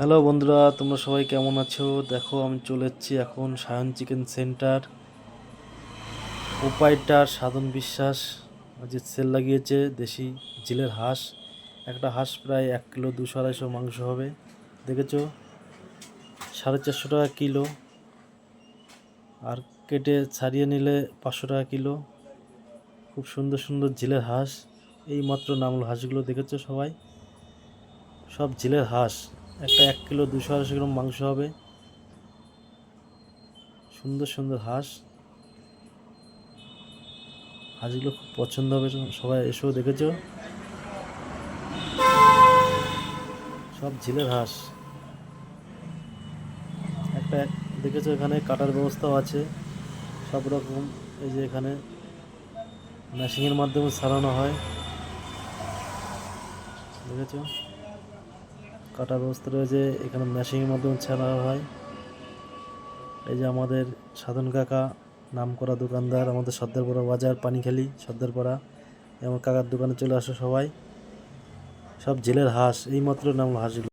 Hello বন্ধুরা, তোমরা সবাই কেমন আছো? দেখো, আমি চলে এসেছি এখন সায়ন চিকেন সেন্টার। উপায়টার সাধন বিশ্বাস। যে সেল লাগিয়েছে, দেশি জিলের হাঁস। একটা হাঁস প্রায় এক কিলো, দুশো, আড়াইশো মাংস হবে। দেখেছ? সাড়ে চারশো টাকা কিলো। আর কেটে ছাড়িয়ে নিলে পাঁচশো টাকা কিলো। খুব সুন্দর সুন্দর জিলের হাঁস। এই মাত্র নামলো হাঁসগুলো, দেখেছ সবাই? সব জিলের হাঁস। একটা এক কিলো দুশো আড়াইশো গ্রাম মাংস হবে। সুন্দর সুন্দর হাঁস। হাঁসগুলো খুব পছন্দ হবে সবাই এসেও দেখেছ। সব ঝিলের হাঁস। একটা এক- দেখেছ এখানে কাটার ব্যবস্থাও আছে। সব রকম এই যে এখানে মেশিনের মাধ্যমে সারানো হয়। দেখেছ? কাটার ব্যবস্থা রয়েছে, এখানে মেশিনের মাধ্যমে ছাড়া হয়। এই যে আমাদের সাধন কাকা নাম করা দোকানদার, আমাদের সর্দারপাড়া বাজার, পানিখালি সর্দারপাড়া আমার কাকার দোকানে চলে আসো সবাই। সব জেলের হাঁস, এইমাত্র নাম হাঁসগুলো।